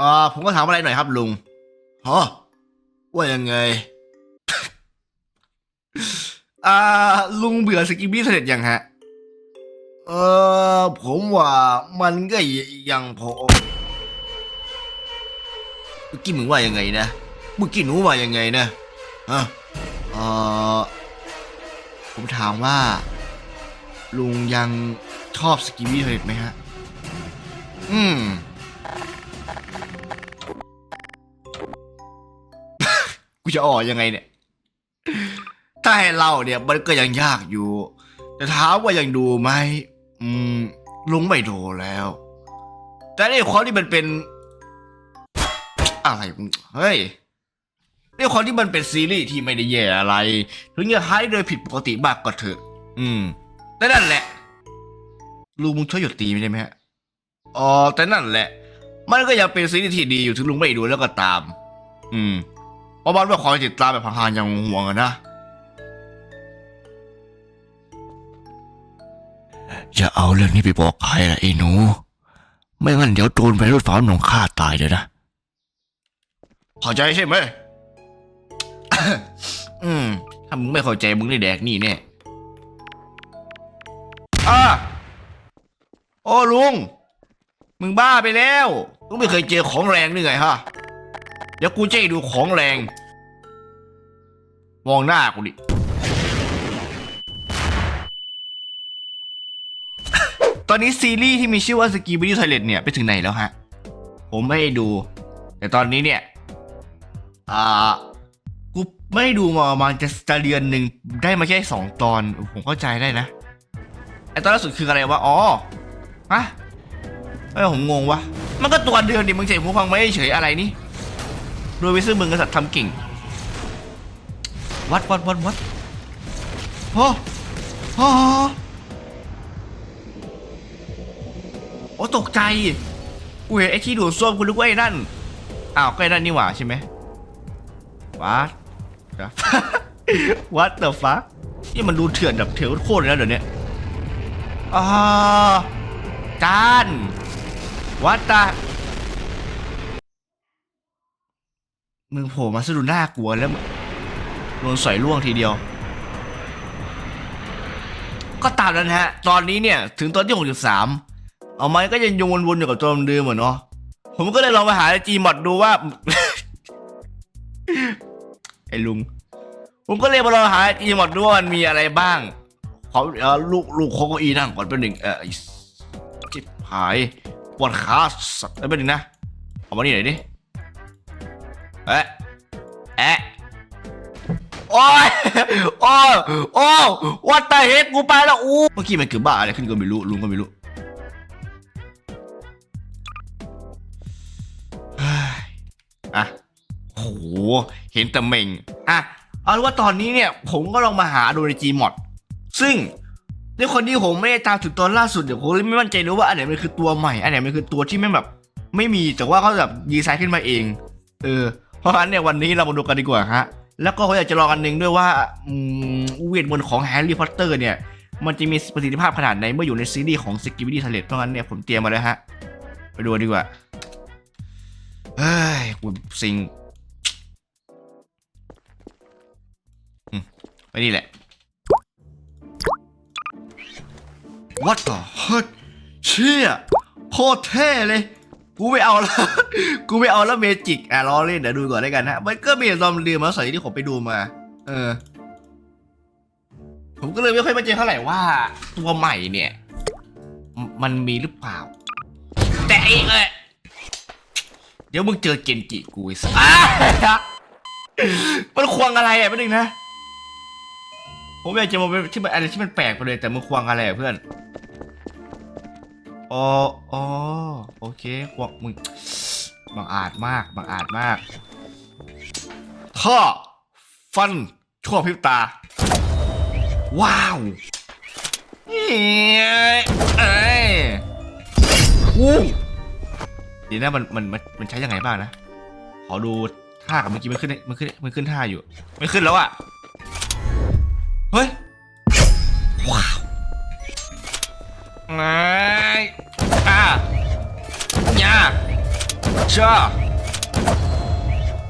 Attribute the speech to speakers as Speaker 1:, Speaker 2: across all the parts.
Speaker 1: อ่าผมก็ถามอะไรหน่อยครับลุงฮะว่ายังไง อ่า ลุงเบื่อสกิปปี้เสร็จยังฮะ เออผมว่ามันก็ยังพอเมื่อกี้มึงว่ายังไงนะเมื่อกี้หนูว่ายังไงนะฮะเออผมถามว่า ลุงยังชอบสกิปปี้เสร็จไหมฮะ อืม กูจะออกยังไงเนี่ย ถ้าให้เล่าเนี่ยมันก็ยังยากอยู่ แต่ถามว่ายังดูไหมอืม ลุงไม่ดูแล้ว แต่ในความที่มันเป็น อะไรเฮ้ยในความที่มันเป็นซีรีส์ที่ไม่ได้แย่อะไร ถึงจะหายโดยผิดปกติมากก็เถอะ อืม แต่นั่นแหละ ลุงมึงช่วยหยุดตีไม่ได้ไหมฮะอ๋อแต่นั่นแหละ มันก็ยังเป็นซีรีส์ที่ดีอยู่ถึงลุงไม่ดูแล้วก็ตาม อืม ประมาณว่าขอให้ติดตามแบบห่างๆอย่างห่วงๆอะนะอย่าเอาเรื่องนี้ไปบอกใครละไอ้หนู ไม่งั้นเดี๋ยวโดนไปรถฟ้าหนองฆ่าตายเลยนะเข้าใจใช่ไหม อืม ถ้ามึงไม่เข้าใจมึงได้แดกนี่แน่อะโอ้ลุง มึงบ้าไปแล้วลุงไม่เคยเจอของแรงหรือไงฮะ เดี๋ยวกูจะให้ดูของแรง มองหน้ากูดิ ตอนนี้ซีรีส์ที่มีชื่อว่าสกีบิ t ไทเลตเนี่ยไปถึงไหนแล้วฮะ ผมไม่ดู แต่ตอนนี้เนี่ย อ่า กูไม่ดูมาประมาณจะจะเดือนหนึ่งได้มาแค่สองตอน ผมเข้าใจได้นะไอตอนล่าสุดคืออะไรวะ อ๋อ ฮะไม่ผมงงวะ มันก็ตัวเดิมดิมึงเฉยหูฟังไม่เฉยอะไรนี่ โดยวิซึ่งมึงกษัตริย์ทำเก่ง วัดวัดวัดวัดโอ้โอ้โอ้ตกใจกูเห็นไอ้ที่ดูดซ่วมกูนึกว่าไอ้นั่น อ้าวก็ไอ้นั่นนี่หว่าใช่ไหมวัดวัดเดอะฟักนี่มันดูเถื่อนแบบเถื่อนโคตรเลยนะเดี๋ยวนี้อ่าจานวัดตา มึงโผล่มาสะดุดหน้ากลัวแล้วโดนสอยล่วงทีเดียว ก็ตามนั้นฮะ ตอนนี้เนี่ยถึงตอนที่ 63 เอาไม้ก็ยังยงวนๆอยู่กับตัวเดิมเหมือนเนาะผมก็เลยลองไปหาจีมอดดูว่า ไอ้ลุง ผมก็เลยมาลองหาจีมอดดูว่ามันมีอะไรบ้างขอเออลูกลูกโคโกอีนั่งก่อนเป็นหนึ่งเออจิบหายปวดขาสัตว์เป็นหนึ่งนะ เอามานี่หน่อยดิ เอ๊ะเอ๊ะโอ้ยโอ้ยโอ้วัดตาเฮดกูไปแล้วอู้เมื่อกี้มันเกือบ้าอะไรขึ้นก็ไม่รู้ลุงก็ไม่รู้เฮ้ยอะโหเห็นแต่เม่งอะเอาว่าตอนนี้เนี่ย ผมก็ลองมาหาดูใน Gmod ซึ่งด้วยคนที่ผมไม่ได้ตามถึงตอนล่าสุดเดี๋ยวผมเลยไม่มั่นใจรู้ว่าอันไหนมันคือตัวใหม่ อันไหนมันคือตัวที่ไม่แบบ ไม่มีแต่ว่าเขาแบบดีไซน์ขึ้นมาเอง เออ ราะฉะนั้นเนี่ยวันนี้เรามาดูกันดีกว่าฮะแล้วก็ผมอยากจะลองอันหนึงด้วยว่าอืมเวทมนต์ของแฮร์รี่พอตเตอร์เนี่ยมันจะมีประสิทธิภาพขนาดไหนเมื่ออยู่ในซีรีส์ของสกิ b ิดี้ทะเลเพราะงั้นเนี่ยผมเตรียมมาแล้วฮะไปดูดีกว่าเฮ้ยกูสิงไปนี่แหละ What the heck เชี่ยโคตรเท่เลย กูไม่เอาแล้ว กูไม่เอาแล้วเมจิกอะรอเล่นเดี๋ยวดูก่อนได้กันนะมันก็มีซอมเรียมาใส่ที่ผมไปดูมา เออ ผมก็เลยไม่ค่อยมั่นใจเท่าไหร่ว่า ตัวใหม่เนี่ย มันมีหรือเปล่า แต่ไอ้เอ้ยเดี๋ยวมึงเจอเกนจิกูไอ้สัสอะมันควงอะไรอะไม่ดึงนะ ผมอยากจะมาเป็นที่มันอะไรที่มันแปลกไปเลยแต่มึงควงอะไรอะเพื่อน อ๋ออ๋อโอเคควงมึงบังอาจมากบังอาจมากท่อฟันชั่วพริบตา ว้าวเอ้ยเอ้ยวู้เดี๋ยวนะมันมันมันมันใช้ยังไงบ้างนะ ขอดูท่ากับเมื่อกี้มันขึ้นมันขึ้นมันขึ้นท่าอยู่ ไม่ขึ้นแล้วอะ เฮ้ย ไงอะยาจ้า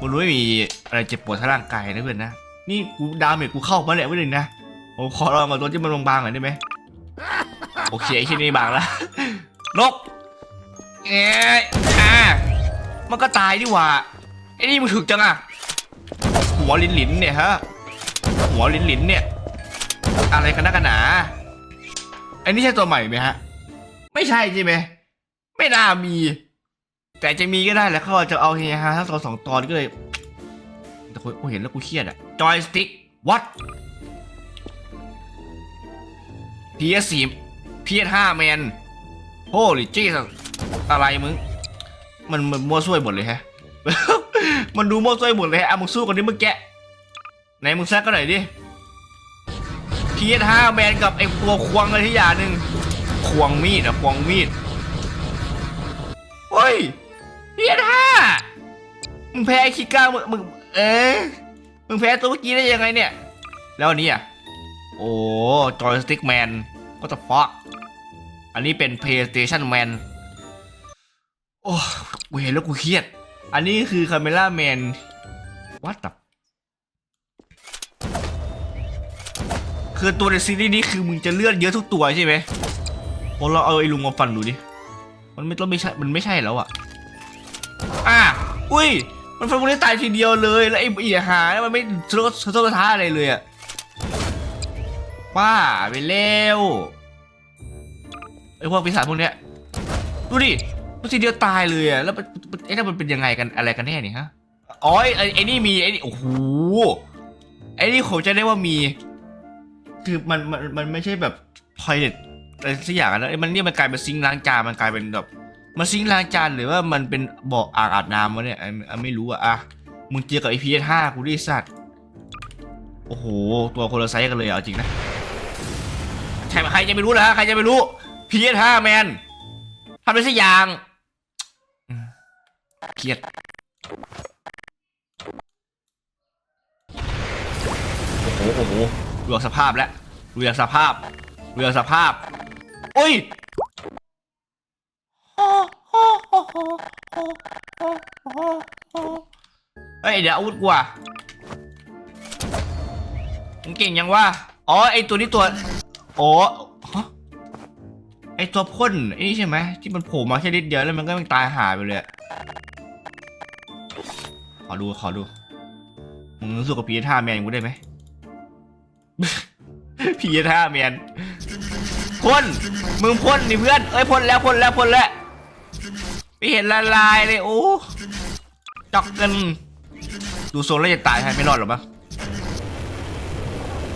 Speaker 1: มึงรู้ไม่มีอะไรเจ็บปวดทางร่างกายนะเพื่อนนะ นี่กูดาเมจกูเข้ามาแล้วเพื่อนนะผมขอลองกับตัวที่มันบางๆหน่อยได้ไหมโอเคไอ้ที่นี่บางแล้วนกเอ๊ะอะมันก็ตายดีหว่าไอ้นี่มึงถึกจังอะหัวลินหลินๆเนี่ยฮะหัวลินหลินๆเนี่ย อะไรกันนักกันหนา อันนี้ใช่ตัวใหม่ไหมฮะ ไม่ใช่ใช่ไหม ไม่น่ามี แต่จะมีก็ได้แหล้วเขาจะเอาเฮฮาทั้งตอนสองตอนก็เลย แต่กูเห็นแล้วกูเครียดอะจอยสติ๊กวัด PS4 PS5 แมนโอ้ลิจี้อะไรมึง มันมันมั่วซั่วหมดเลยแฮะ มันดูมั่วซั่วหมดเลยฮะเอะมึงสู้กันดิมึงแกะไหนมึงแซกกันหน่อยดิ PS5 แมนกับไอ้ตัวควงอะไรที่อย่างหนึ่งควงมีดอะควงมีดเฮ้ย PS5 มึงแพ้ไอ้คิก้ามึงมึงเอ๊ะมึงแพ้ตัวเมื่อกี้ได้ยังไงเนี่ย แล้วอันนี้อะ โอ้จอยสติ๊กแมนก็จะฟอกอันนี้เป็น PlayStation Man โอ้กูเห็นแล้วกูเครียด อันนี้คือ Camera Man วัด คือตัวในซีรีส์นี้คือมึงจะเลือดเยอะทุกตัวใช่ไหมพอเราเอาไอ้ลุงมาฟันดูดิ มันไม่ต้องไม่ใช่ มันไม่ใช่แล้วอะ อะ อุ้ย มันฟันคนนี้ตายทีเดียวเลย แล้วไอ้เอีหานี่มันไม่สะทกสะทกสะท้าอะไรเลยอะป้าไปเร็วไอ้พวกปีศาจพวกเนี้ย ดูดิมันทีเดียวตายเลยอะ แล้วไอ้นั่นมันเป็นยังไงกันอะไรกันแน่นี่ฮะ อ๋อไอ้ไอ้ไอ้นี่มีไอ้นี่โอ้โห ไอ้นี่ผมจะได้ว่ามี คือมันมันมันไม่ใช่แบบทอยเล็ตอะไรสักอย่างนะไอ้มันเนี่ยมันกลายเป็นซิงค์ล้างจานมันกลายเป็นแบบมันซิงค์ล้างจานหรือว่ามันเป็นบ่ออ่างอาบน้ำวะเนี่ยไอ้ไอ้ไม่รู้อะอะมึงเจอกับไอพีเอสห้ากูดิสัตว์โอ้โห ตัวคนละไซส์กันเลยเอาจริงนะใช่ใครจะไม่รู้นะใครจะไม่รู้พีเอสห้าแมนทำอะไรสักอย่างเครียดโอ้โหโอ้โห ดูจากสภาพแล้วดูจากสภาพดูจากสภาพอุ้ยเฮ้ยเดี๋ยวอาวุธกูอะมึงเก่งยังวะอ๋อไอตัวนี้ตัวอ๋อฮะไอตัวพ่นไอนี่ใช่ไหมที่มันโผล่มาแค่นิดเดียวแล้วมันก็มันตายหายไปเลยขอดูขอดูมึงสู้กับพีท่าแมนกูได้ไหม พีเอท่าแมนพ่นมึงพ่นนี่เพื่อนเอ้ยพ่นแล้วพ่นแล้วพ่นแล้วไม่เห็นละลายเลยโอ้จอกกันดูโซนแล้วจะตายใช่ไม่รอดหรอมั้ง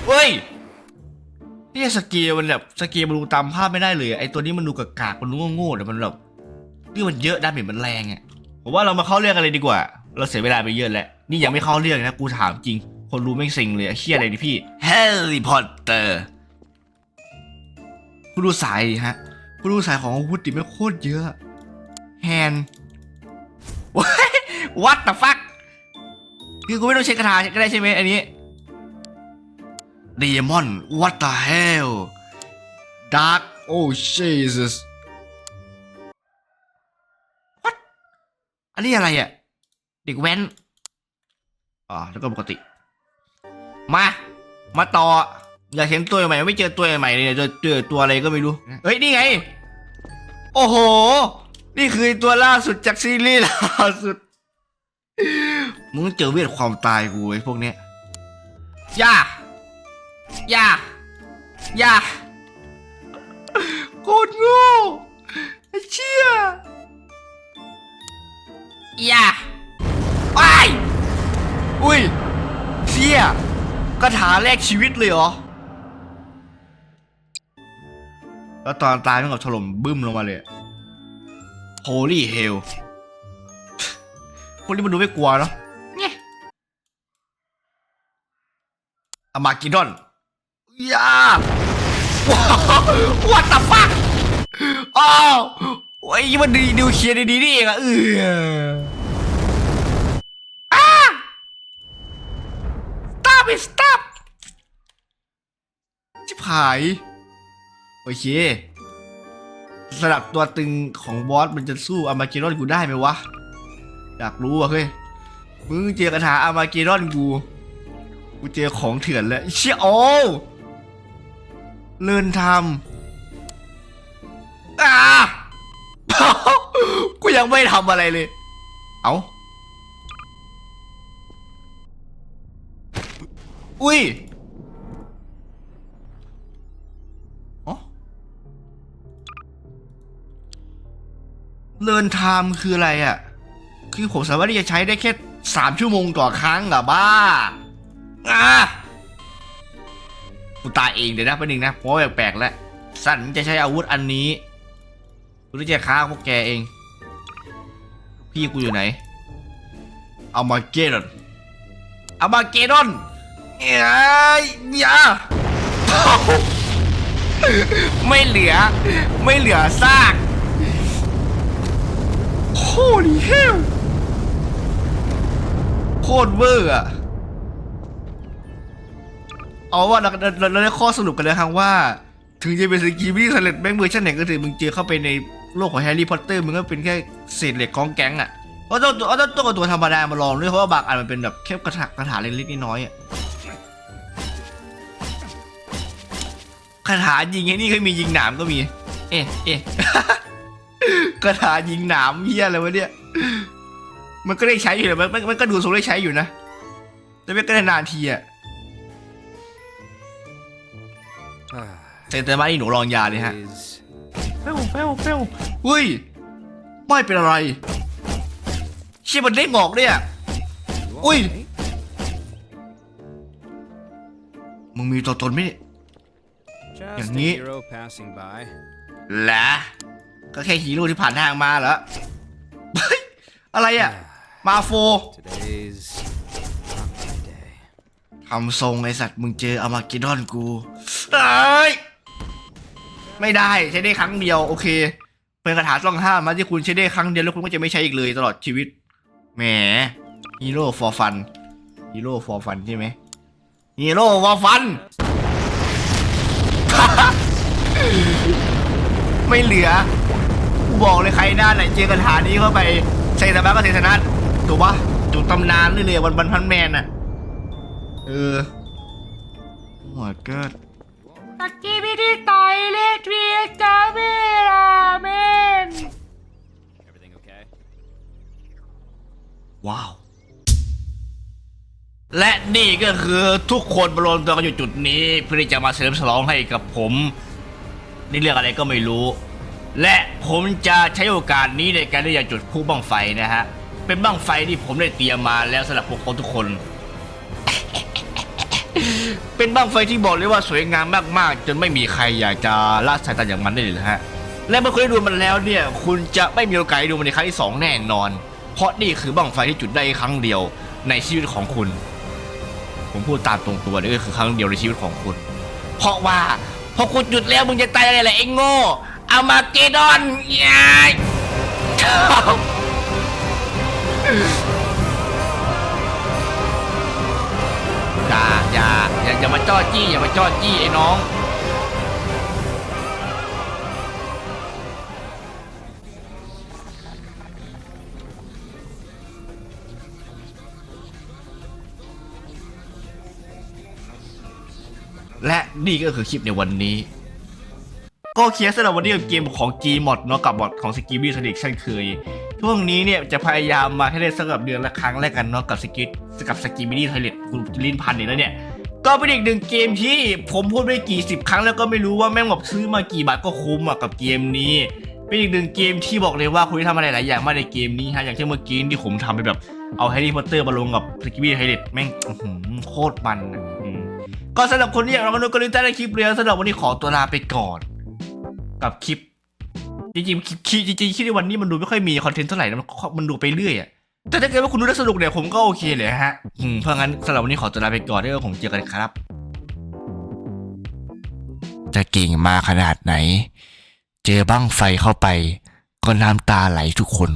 Speaker 1: เฮ้ยนี่สเกลมันแบบสเกลมันดูตามภาพไม่ได้เลยไอตัวนี้มันดูกากากมันดูโง่ๆแต่มันแบบนี่มันเยอะดาเมจมันแรงอะผมว่าเรามาเข้าเรื่องกันเลยดีกว่า เราเสียเวลาไปเยอะแล้วนี่ยังไม่เข้าเรื่องนะกูถามจริง คนรู้ไม่สิงเลยอะเฮียอะไรนี่พี่แฮร์รี่พอตเตอร์กูดูสายดิฮะกูดูสายของอาวุธดิไม่โคตรเยอะแฮนวัด the fuck คือกูไม่ต้องใช้คาถาก็ได้ใช่ไหมอันนี้ Demon what the hell Dark oh Jesus what อันนี้อะไรอะ เด็กแว้น อ๋อ แล้วก็ปกติ มา มาต่อ อยากเห็นตัวใหม่ไม่เจอตัวใหม่เลยเนี่ยเจอเจอตัวอะไรก็ไม่รู้ เฮ้ย นี่ไง โอ้โห นี่คือตัวล่าสุดจากซีรีส์ล่าสุด มึงเจอเวทความตายกูไอ้พวกเนี้ยอย่าอย่าอย่าโคตรโง่ไอ้เชี่ยอย่าไอ้ายอุ้ยเชี่ย กระถาแลกชีวิตเลยเหรอ แล้วตอนตายมันกับถล่มบึ้มลงมาเลย Holy hell พวกนี้มันดูไม่กลัวเนาะเนี่ยอามากิดอนยาว้าว what the fuck อ้าวโอ้ยมันดีดูเคลียร์ดีๆนี่เองอะเอออ้า stop it stop ชิบหาย โอเคสลับตัวตึงของบอสมันจะสู้อามาเกรอนกูได้ไหมวะ อยากรู้อะเฮ้ย มึงเจอกระถาอามาเกดอนกู กูเจอของเถื่อนแล้วเชี่ยโอ้เลินทำอ่ากูยังไม่ทำอะไรเลย เอาอุ้ย เลินไทม์คืออะไรอะ คือผมสามารถที่จะใช้ได้แค่สามชั่วโมงต่อครั้งเหรอบ้าอะกูตายเองเดี๋ยวนะแป๊บนึงนะเพราะแปลกๆแล้วสันจะใช้อาวุธอันนี้กูจะฆ่าพวกแกเอง พี่กูอยู่ไหน เอามาเกดอนเอามาเกดอนเอ้ยอย่าไม่เหลือ ไม่เหลือซาก โคตรเฮลโคตรเวอร์อะเอาว่าเราเราเราได้ข้อสรุปกันแล้วครับว่า ถึงจะเป็นสกีบี้สำเร็จแบงเวอร์ชันไหนก็เถอมึงเจอเข้าไปในโลกของแฮร์รี่พอตเตอร์มึงก็เป็นแค่เศษเหล็กของแก๊งอะเพราะต้องต้องต้องเอาตัวธรรมดามาลองด้วยเพราะว่าบางอันมันเป็นแบบแค่กระถางกระถาเล็กๆน้อยๆอะคาถายิงไอ้นี่ก็มียิงหนามก็มี เอ๊ะเอ๊ะ คาถายิงหนามเฮียอะไรวะเนี่ย มันก็ได้ใช้อยู่แหละมันมันมันก็ดูทรงได้ใช้อยู่นะ แต่ไม่ก็ได้นานทีอะแต่แต่ว่านี่หนูลองยาเลยฮะ
Speaker 2: Is
Speaker 1: เฟลเฟลเฟลเฮ้ยไม่เป็นอะไร เชี่ยมันเด้งออกเนี่ย
Speaker 2: you
Speaker 1: Ui.
Speaker 2: alright?
Speaker 1: มึงมีตัวตนไหมเนี่ย
Speaker 2: Just
Speaker 1: อย่าง
Speaker 2: a
Speaker 1: นี้
Speaker 2: hero passing by.
Speaker 1: แหละ ก็แค่ฮีโร่ที่ผ่านทางมาเหรอเฮ้ยอะไรอะ มาโฟ
Speaker 2: Today's not my day.
Speaker 1: ทำทรงไอสัตว์มึงเจออามาเกดอนกูเอ้ยไม่ได้ใช้ได้ครั้งเดียวโอเค เป็นคาถาต้องห้ามมาที่คุณใช้ได้ครั้งเดียวแล้วคุณก็จะไม่ใช้อีกเลยตลอดชีวิต แหมฮีโร่ for fun ฮีโร่ for fun ใช่ไหมฮีโร่ for fun ไม่เหลือกู บอกเลยใครหน้าไหนเจอคาถานี้เข้าไปใส่สบายก็เซชนะถูกปะจุดตำนานเลยเลยวันวันพันแมนอะเออหัวเกิด
Speaker 3: สกีบิดีต่อยเลทรีจาเมราเมน
Speaker 2: Everything okay?
Speaker 1: ว้าว และนี่ก็คือทุกคนมารวมตัวกันอยู่จุดนี้ เพื่อที่จะมาเฉลิมฉลองให้กับผม นี่เรื่องอะไรก็ไม่รู้ และ ผมจะใช้โอกาสนี้ในการที่จะจุดพลุบั้งไฟนะฮะ เป็นบั้งไฟที่ผมได้เตรียมมาแล้วสำหรับพวกเขาทุกคน เป็นบั้งไฟที่บอกเลยว่าสวยงามมากๆ จนไม่มีใครอยากจะละสายตาอย่างมันได้เลยนะฮะ และเมื่อคุณได้ดูมันแล้วเนี่ย คุณจะไม่มีโอกาสได้ดูมันในครั้งที่สองแน่นอน เพราะนี่คือบั้งไฟที่จุดได้ครั้งเดียวในชีวิตของคุณ ผมพูดตามตรงตัวนี่ก็คือครั้งเดียวในชีวิตของคุณ เพราะว่าพอคุณหยุดแล้วมึงจะตายอะไรล่ะไอ้โง่ อามาเกดอนยายอย่าอย่าอย่าอย่ามาจ้อจี้อย่ามาจ้อจี้ไอ้น้อง และนี่ก็คือคลิปในวันนี้ ก็เคลียร์สำหรับวันนี้กับเกมของ Gmod เนาะกับบอทของ s k i b b y s o n i c เช่นเคยช่วงนี้เนี่ยจะพยายามมาให้ได้สักกับเดือนละครั้งแล้วกันเนาะกับสกิทกับสกิบิลี่ไทเลตคุณลินพันอีกแล้วเนี่ยก็เป็นอีกหนึ่งเกมที่ผมพูดไปกี่สิบครั้งแล้วก็ไม่รู้ว่าแม่งแบบซื้อมากี่บาทก็คุ้มอะกับเกมนี้ เป็นอีกหนึ่งเกมที่บอกเลยว่าคุณได้ทำอะไรหลายอย่างมากในเกมนี้ฮะอย่างเช่นเมื่อกี้ที่ผมทำไปแบบเอาแฮร์รี่พอตเตอร์มาลงกับสกิบิลี่ไทเลตแม่งโคตรมันก็สำหรับคนที่อยากรับมนุษย์ก็ลิงก์ใต้ในคลิปเรียนสำหรับวันนี้ขอตัวลาไปก่อน กับคลิป จริงๆคลิปคลิปจริงๆคลิปในวันนี้มันดูไม่ค่อยมีคอนเทนต์เท่าไหร่นะมันมันดูไปเรื่อยอะแต่ถ้าเกิดว่าคุณดูได้สนุกเนี่ยผมก็โอเคเลยฮะอืมเพราะงั้นสำหรับวันนี้ขอตัวลาไปก่อนด้วยผมเจอกันครับ จะเก่งมาขนาดไหน เจอบ้างไฟเข้าไป ก็น้ำตาไหลทุกคน